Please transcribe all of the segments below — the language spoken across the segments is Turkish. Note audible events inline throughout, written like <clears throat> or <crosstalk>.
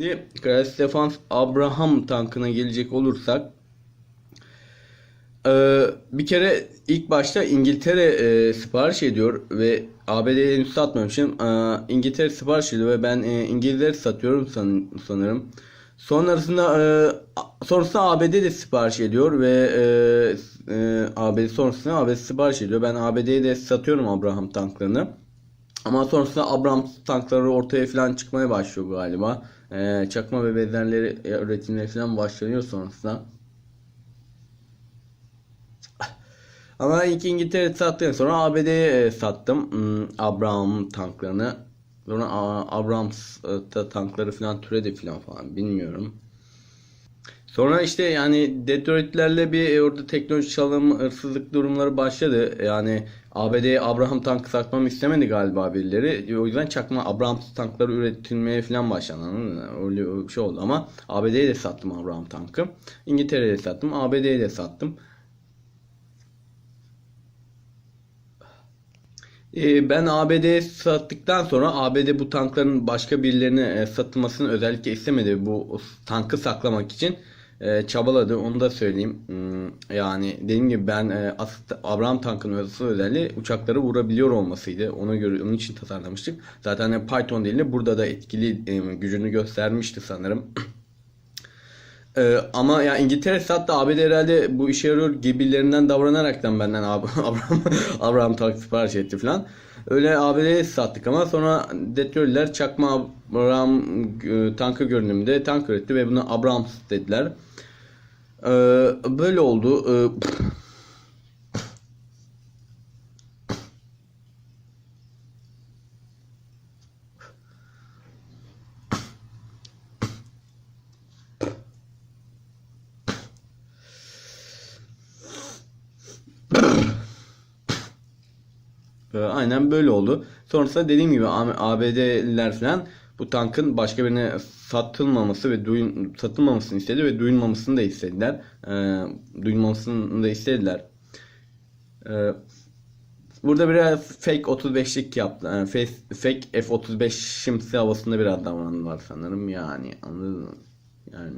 Şimdi Kral Defans Abraham tankına gelecek olursak ee, bir kere ilk başta İngiltere e, sipariş ediyor ve ABD'ye henüz satmamışım. Ee, İngiltere sipariş ediyor ve ben e, İngilizlere satıyorum san- sanırım. Sonrasında e, sonrasında ABD de sipariş ediyor ve e, e, ABD sonrasında ABD sipariş ediyor. Ben ABD'ye de satıyorum Abraham tanklarını. Ama sonrasında Abrams tankları ortaya falan çıkmaya başlıyor galiba. Ee, çakma ve benzerleri üretimleri falan başlanıyor sonrasında. <laughs> Ama ilk İngiltere sattıktan sonra ABD'ye e, sattım hmm, Abraham tanklarını. Sonra Abrams e, ta- tankları falan türedi falan falan bilmiyorum. Sonra işte yani Detroit'lerle bir e, orada teknoloji çalım, hırsızlık durumları başladı. Yani ABD Abraham tankı satmamı istemedi galiba birileri. O yüzden çakma Abraham tankları üretilmeye falan mı? Öyle bir şey oldu ama ABD'ye de sattım Abraham tankı. İngiltere'ye de sattım. ABD'ye de sattım. Ee, Ben ABD'ye sattıktan sonra ABD bu tankların başka birilerine e, satılmasını özellikle istemedi. Bu tankı saklamak için e, çabaladı. Onu da söyleyeyim. Hmm, Yani dediğim gibi ben e, aslında Abraham tankının asıl özelliği uçakları vurabiliyor olmasıydı. Ona göre onun için tasarlamıştık. Zaten e, Python dilini burada da etkili e, gücünü göstermişti sanırım. Ee, ama ya İngiltere sattı ABD herhalde bu işe yarıyor gibilerinden davranaraktan benden Ab- <laughs> Abraham Abraham tank sipariş etti falan. Öyle ABD'ye sattık ama sonra Detroit'liler çakma Abraham e, tankı görünümünde tank üretti ve buna Abrams dediler. Ee, böyle oldu. Ee, Aynen böyle oldu. Sonrasında dediğim gibi ABD'liler falan bu tankın başka birine satılmaması ve duyun, satılmamasını istedi ve duyulmamasını da istediler. Ee, duyulmamasını da istediler. Ee, burada biraz fake 35'lik yaptı. Yani fake F-35 şimsi havasında biraz davrandılar sanırım. Yani anladın mı? Yani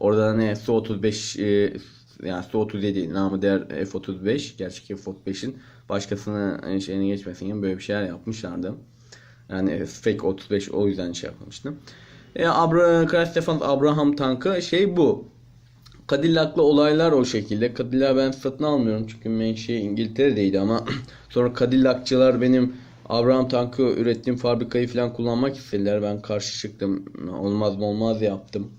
Orada ne Su-35 e, yani Su-37 namı diğer F-35 gerçek F-35'in başkasının şeyine geçmesin gibi böyle bir şeyler yapmışlardı. Yani fake 35 o yüzden şey yapmıştım. E, Abra, Crash Defense Abraham tankı şey bu. Cadillac'lı olaylar o şekilde. Cadillac ben satın almıyorum çünkü menşe İngiltere'deydi ama <clears throat> sonra Cadillac'çılar benim Abraham tankı ürettiğim fabrikayı falan kullanmak istediler. Ben karşı çıktım. Olmaz mı olmaz yaptım.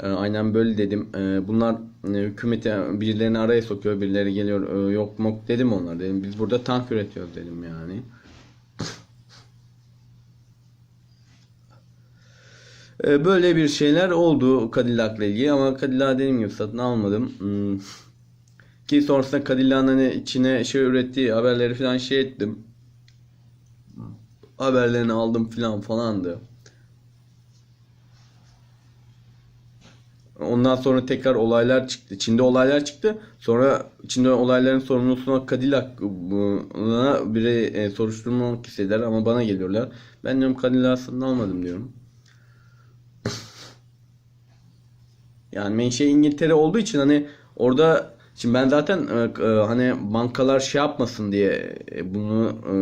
E, aynen böyle dedim. E, bunlar e, hükümete birilerini araya sokuyor, birileri geliyor. Yok mok dedim onlar dedim. Biz burada tank üretiyoruz dedim yani. Böyle bir şeyler oldu Cadillac'la ilgili ama Cadillac dediğim gibi satın almadım. Hmm. Ki sonrasında Cadillac'ın hani içine şey ürettiği haberleri falan şey ettim. Haberlerini aldım falan falandı. Ondan sonra tekrar olaylar çıktı. Çin'de olaylar çıktı. Sonra Çin'de olayların sorumlusuna Cadillac'ına biri e, soruşturmak istediler ama bana geliyorlar. Ben diyorum Cadillac satın almadım diyorum. <laughs> Yani menşe İngiltere olduğu için hani orada şimdi ben zaten e, e, hani bankalar şey yapmasın diye e, bunu e,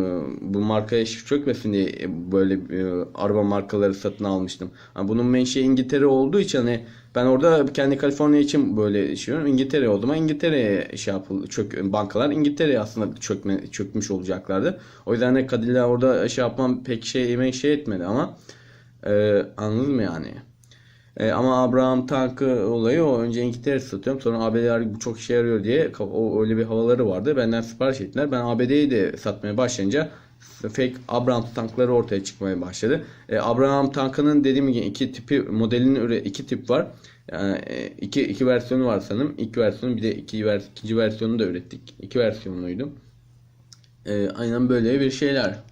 bu markaya çökmesin diye e, böyle e, araba markaları satın almıştım. Yani bunun menşe İngiltere olduğu için hani ben orada kendi Kaliforniya için böyle düşünüyorum. İngiltere oldu ama İngiltere'ye şey yapıldı. Çök, bankalar İngiltere'ye aslında çökme, çökmüş olacaklardı. O yüzden de Cadillac orada şey yapmam pek şey yemek şey etmedi ama e, anladın mı yani? E, ama Abraham tankı olayı o önce İngiltere satıyorum sonra ABD'ler bu çok işe yarıyor diye o öyle bir havaları vardı. Benden sipariş ettiler. Ben ABD'yi de satmaya başlayınca fake Abraham tankları ortaya çıkmaya başladı. E, Abraham tankının dediğim gibi iki tipi modelinin iki tip var. Yani e, iki iki versiyonu var sanırım. İlk versiyonu bir de iki vers ikinci versiyonunu da ürettik. İki versiyonluydu. E, aynen böyle bir şeyler.